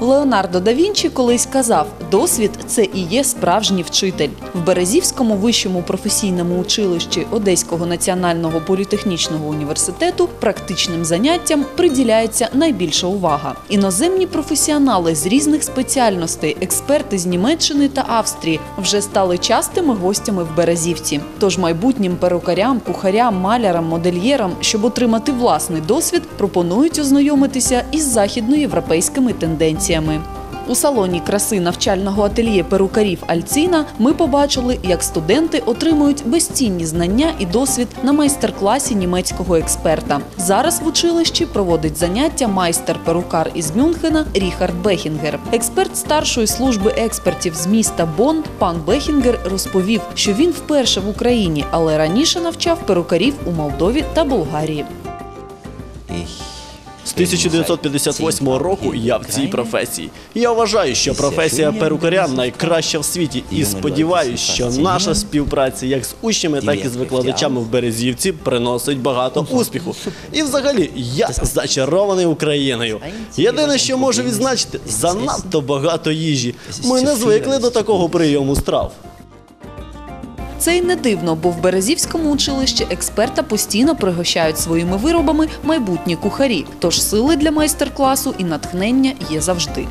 Леонардо да Вінчі колись казав: досвід це і є справжній вчитель. В Березівському вищому професійному училищі Одеського національного політехнічного університету практичним заняттям приділяється найбільша увага. Іноземні професіонали з різних спеціальностей, експерти з Німеччини та Австрії вже стали частими гостями в Березівці. Тож майбутнім перукарям, кухарям, малярам, модельєрам, щоб отримати власний досвід, пропонують ознайомитися із західноєвропейськими тенденціями. У салоні краси навчального ательє перукарів Альціна ми побачили, як студенти отримують безцінні знання і досвід на майстер-класі німецького експерта. Зараз в училищі проводить заняття майстер-перукар із Мюнхена Ріхард Бехінгер. Експерт старшої служби експертів з міста Бонн пан Бехінгер розповів, що він вперше в Україні, але раніше навчав перукарів у Молдові та Болгарії. З 1958 року я в цій професії. Я вважаю, що професія перукаря найкраща в світі, і сподіваюся, що наша співпраця як з учнями, так і з викладачами в Березівці приносить багато успіху. І взагалі я зачарований Україною. Єдине, що можу відзначити, занадто багато їжі. Ми не звикли до такого прийому страв. Це й не дивно, бо в Березівському училищі експерта постійно пригощають своїми виробами майбутні кухарі. Тож сили для майстер-класу і натхнення є завжди.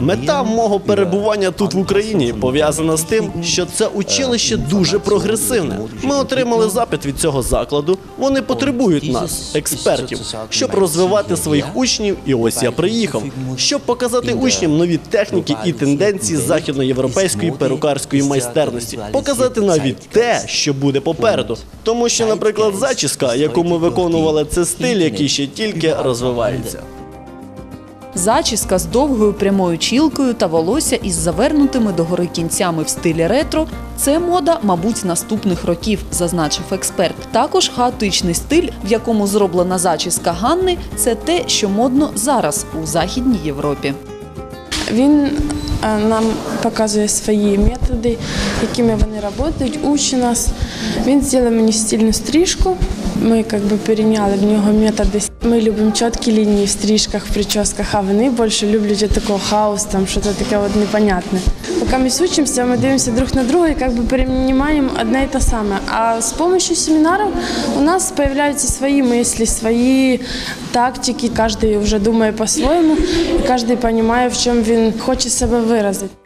Мета мого перебування тут в Україні пов'язана з тим, що це училище дуже прогресивне. Ми отримали запит від цього закладу. Вони потребують нас, експертів, щоб розвивати своїх учнів. І ось я приїхав, щоб показати учням нові техніки і тенденції західноєвропейської перукарської майстерності, показати навіть те, що буде попереду. Тому що, наприклад, зачіска, яку ми виконували, це стиль, який ще тільки розвивається. Зачіска з довгою прямою чілкою та волосся із завернутими догори кінцями в стилі ретро це мода, мабуть, наступних років, зазначив експерт. Також хаотичний стиль, в якому зроблена зачіска Ганни, це те, що модно зараз у Західній Європі. Він е, нам показує свої методи, якими вони працюють, учить нас. Він зробив мені стильну стрижку. Ми якби перейняли в нього методи. Ми любимо чіткі лінії в стрижках, в прическах, а вони більше люблять такого хаос, там щось таке от непонятне. Поки ми учимося, ми дивимося друг на друга і якби переймаємо одне і те саме. А з допомогою семінарів у нас з'являються свої мислі, свої тактики. Кожен вже думає по-своєму, кожен розуміє, в чому він хоче себе виразити.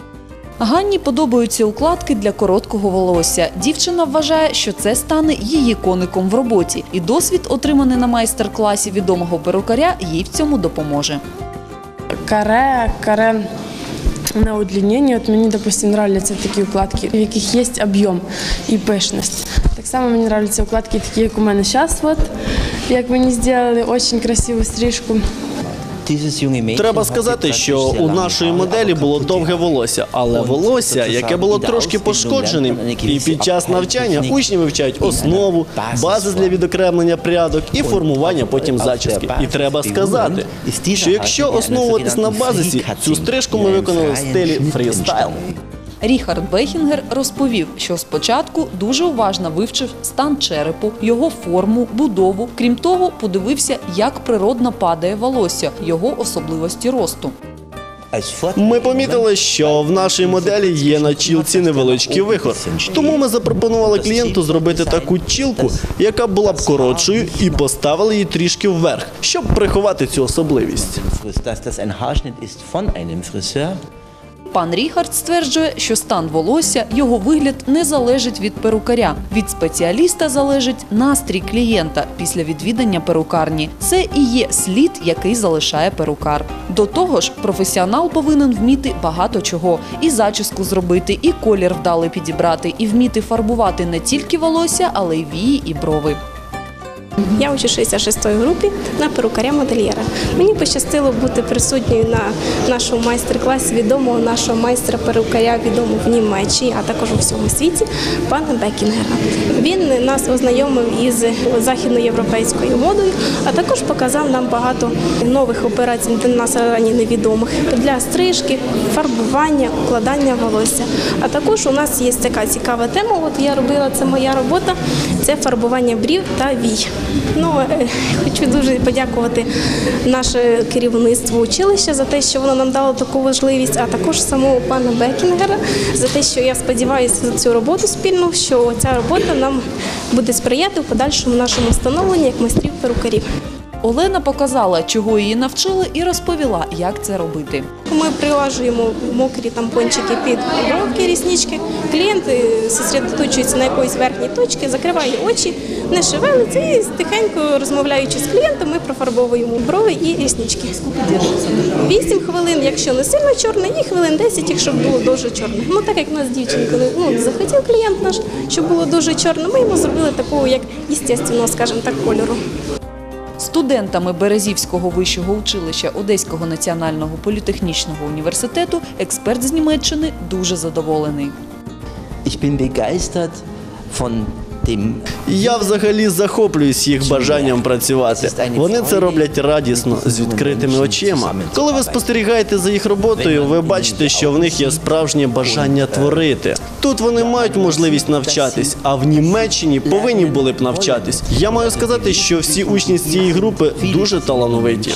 Ганні подобаються укладки для короткого волосся. Дівчина вважає, що це стане її коником в роботі, і досвід, отриманий на майстер-класі відомого перукаря, їй в цьому допоможе. Каре, каре на удлінення. От мені, допустим, нравляться такі укладки, в яких є об'єм і пишність. Так само мені нравляться укладки, такі, як у мене зараз, от, як мені зробили дуже красиву стрижку. Треба сказати, що у нашої моделі було довге волосся, але волосся, яке було трошки пошкодженим, і під час навчання учні вивчають основу, бази для відокремлення прядок і формування потім зачіски. І треба сказати, що якщо основуватись на базисі, цю стрижку ми виконали в стилі фрістайл. Ріхард Бехінгер розповів, що спочатку дуже уважно вивчив стан черепу, його форму, будову. Крім того, подивився, як природно падає волосся, його особливості росту. Ми помітили, що в нашій моделі є на чілці невеличкий вихор. Тому ми запропонували клієнту зробити таку чілку, яка була б коротшою, і поставили її трішки вверх, щоб приховати цю особливість. Пан Ріхард стверджує, що стан волосся, його вигляд не залежить від перукаря. Від спеціаліста залежить настрій клієнта після відвідання перукарні. Це і є слід, який залишає перукар. До того ж, професіонал повинен вміти багато чого: і зачіску зробити, і колір вдали підібрати, і вміти фарбувати не тільки волосся, але й вії і брови. Я учу 66-ї групі на перукаря-модельєра. Мені пощастило бути присутньою на нашому майстер-класі відомого нашого майстра-перукаря, відомого в Німеччині, а також у всьому світі, пана Бекінгера. Він нас ознайомив із західноєвропейською модою, а також показав нам багато нових операцій для нас рані невідомих для стрижки, фарбування, укладання волосся. А також у нас є така цікава тема. От я робила це моя робота. Це фарбування брів та вій. Ну, е, хочу дуже подякувати наше керівництво училища за те, що воно нам дало таку важливість, а також самого пана Бекінгера за те, що я сподіваюся за цю роботу спільну, що ця робота нам буде сприяти в подальшому нашому встановленні як майстрів перукарів. Олена показала, чого її навчили, і розповіла, як це робити. Ми прилажуємо мокрі тампончики під бровки, ріснички. Клієнт е, зосередоточується на якоїсь верхній точці, закриває очі, не шевелиться і тихенько розмовляючи з клієнтом, ми профарбовуємо брови і ріснички. Вісім хвилин, якщо не сильно чорне, і хвилин 10, якщо було дуже чорне. Ну так як у нас дівчинка ну, захотів клієнт наш, щоб було дуже чорне, ми йому зробили такого, як естественного, скажімо так, кольору. Студентами Березівського вищого училища Одеського національного політехнічного університету експерт з Німеччини дуже задоволений. Ich bin begeistert von Я взагалі захоплююсь їх бажанням працювати. Вони це роблять радісно, з відкритими очима. Коли ви спостерігаєте за їх роботою, ви бачите, що в них є справжнє бажання творити. Тут вони мають можливість навчатись, а в Німеччині повинні були б навчатись. Я маю сказати, що всі учні з цієї групи дуже талановиті.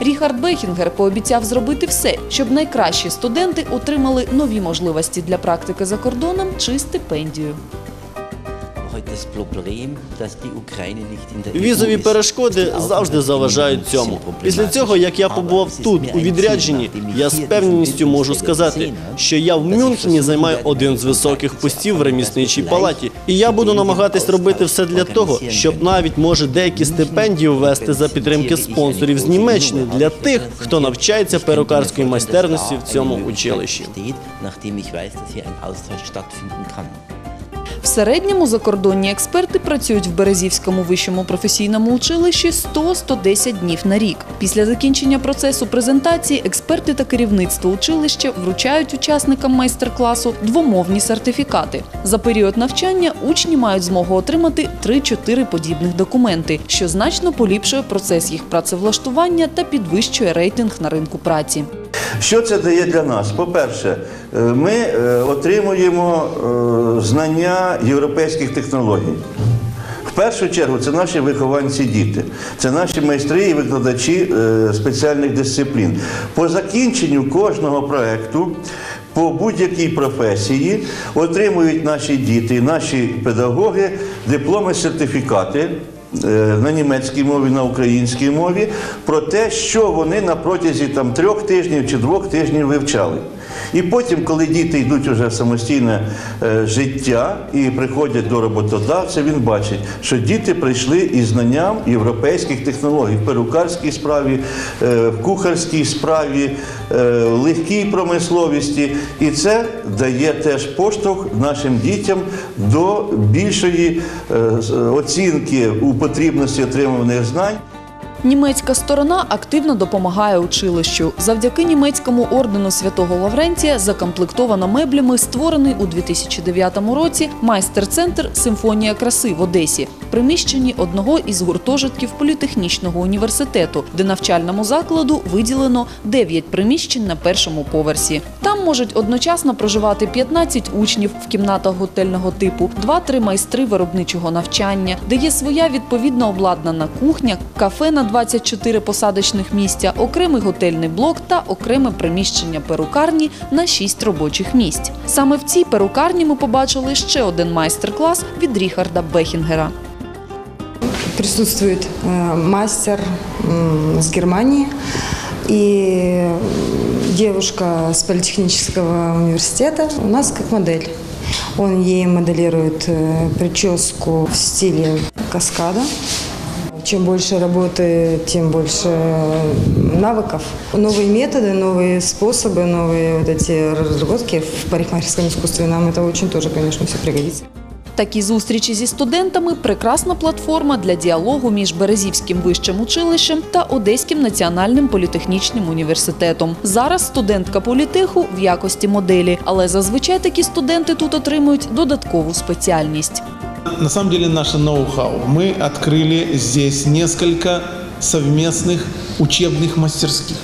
Ріхард Бехінгер пообіцяв зробити все, щоб найкращі студенти отримали нові можливості для практики за кордоном чи стипендію. In der Візові перешкоди завжди заважають цьому. Після цього, як я побував тут у відрядженні, я з певністю можу сказати, що я в Мюнхені займаю один з високих постів в ремісничій палаті, і я буду намагатись робити все для того, щоб навіть може деякі стипендії ввести за підтримки спонсорів з Німеччини для тих, хто навчається перукарської майстерності в цьому училищі. В середньому закордонні експерти працюють в Березівському вищому професійному училищі 100-110 днів на рік. Після закінчення процесу презентації експерти та керівництво училища вручають учасникам майстер-класу двомовні сертифікати. За період навчання учні мають змогу отримати 3-4 подібних документи, що значно поліпшує процес їх працевлаштування та підвищує рейтинг на ринку праці. Що це дає для нас? По-перше, е, ми е, отримуємо е, знання європейських технологій. В першу чергу це наші вихованці діти, це наші майстри і викладачі спеціальних дисциплін. По закінченню кожного проєкту по будь-якій професії отримують наші діти, наші педагоги дипломи, сертифікати на німецькій мові, на українській мові про те, що вони на протязі там трьох тижнів чи двох тижнів вивчали. І потім, коли діти йдуть уже в самостійне е, життя і приходять до роботодавця, він бачить, що діти прийшли із знанням європейських технологій в перукарській справі, е, в кухарській справі, е, легкій промисловості. І це дає теж поштовх нашим дітям до більшої е, оцінки у потрібності отримуваних знань. Німецька сторона активно допомагає училищу. Завдяки німецькому ордену святого Лаврентія закомплектовано меблями створений у 2009 році майстер-центр Симфонія краси в Одесі, приміщенні одного із гуртожитків політехнічного університету, де навчальному закладу виділено 9 приміщень на першому поверсі. Там можуть одночасно проживати 15 учнів в кімнатах готельного типу, 2-3 майстри виробничого навчання, де є своя відповідно обладнана кухня, кафе на 24 посадочних місця, окремий готельний блок та окреме приміщення перукарні на 6 робочих місць. Саме в цій перукарні ми побачили ще один майстер-клас від Ріхарда Бехінгера. присутствует э, мастер м, с Германии и девушка с политехнического университета у нас как модель. Он ей моделирует прическу в стиле каскада. Чем больше работы, тем больше навыков. Новые методы, новые способы, новые вот эти разработки в парикмахерском искусстве нам это очень тоже, конечно, все пригодится. Такі зустрічі зі студентами прекрасна платформа для діалогу між Березівським вищим училищем та Одеським національним політехнічним університетом. Зараз студентка політеху в якості моделі, але зазвичай такі студенти тут отримують додаткову спеціальність. На самом деле наше ноу-хау. Мы открыли здесь несколько совместных учебных мастерских.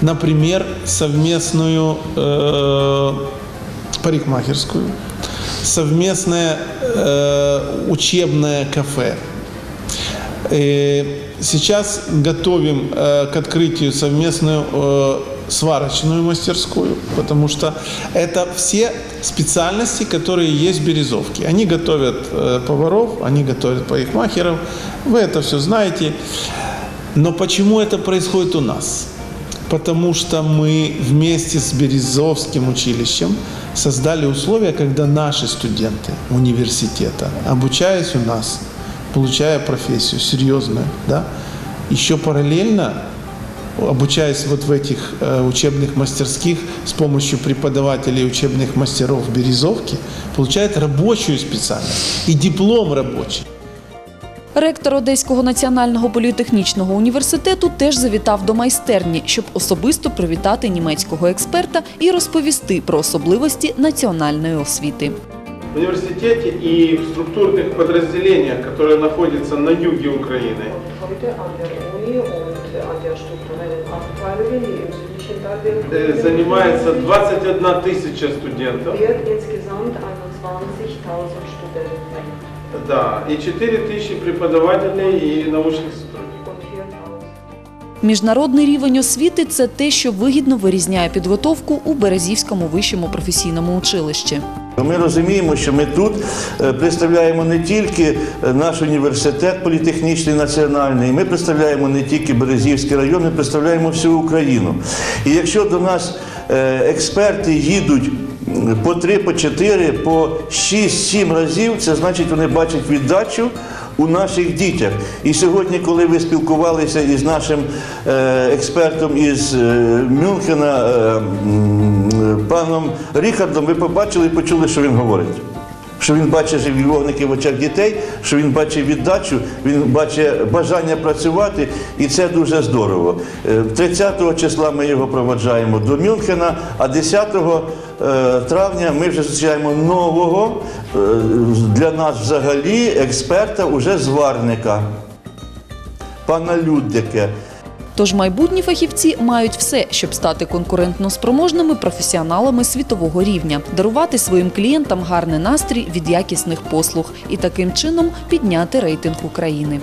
Например, совместную э, парикмахерскую, совместное э, учебное кафе. Э, Сейчас готовим э, к открытию совместную э, сварочную мастерскую, потому что это все специальности, которые есть в Березовке. Они готовят э, поваров, они готовят парикмахеров, вы это все знаете. Но почему это происходит у нас? Потому что мы вместе с Березовским училищем создали условия, когда наши студенты университета, обучаясь у нас, получая профессию серьезную, да, еще параллельно обучаясь вот в этих э, учебных мастерских с помощью преподавателей учебных мастеров в Березовке, получает рабочую специальность и диплом рабочий. Ректор Одеського національного політехнічного університету теж завітав до майстерні, щоб особисто привітати німецького експерта і розповісти про особливості національної освіти. В университете и в структурных подразделениях, которые находятся на юге Украины, heute an der Uni und an der strukturellen Abteilungen, die im südlichen Teil der э, занимается 21 тысяча студентов. wird insgesamt 21.000 Studenten Да, и 4 тысячи преподавателей и научных сотрудников. und 4.000 Міжнародний рівень освіти це те, що вигідно вирізняє підготовку у Березівському вищому професійному училищі. Ми розуміємо, що ми тут е, представляємо не тільки е, наш університет політехнічний національний, ми представляємо не тільки Березівський район, ми представляємо всю Україну. І якщо до нас е, експерти їдуть по три, по чотири, по шість-сім разів, це значить, вони бачать віддачу. У наших дітях. І сьогодні, коли ви спілкувалися із нашим е, експертом із е, Мюнхена, е, паном Ріхардом, ви побачили і почули, що він говорить. Що він бачить вогники в очах дітей, що він бачить віддачу, він бачить бажання працювати, і це дуже здорово. Е, 30 числа ми його проводжаємо до Мюнхена, а 10 е, травня ми вже зустрічаємо нового для нас взагалі експерта, уже зварника, пана Люддике. Тож майбутні фахівці мають все, щоб стати конкурентно спроможними професіоналами світового рівня, дарувати своїм клієнтам гарний настрій від якісних послуг і таким чином підняти рейтинг України.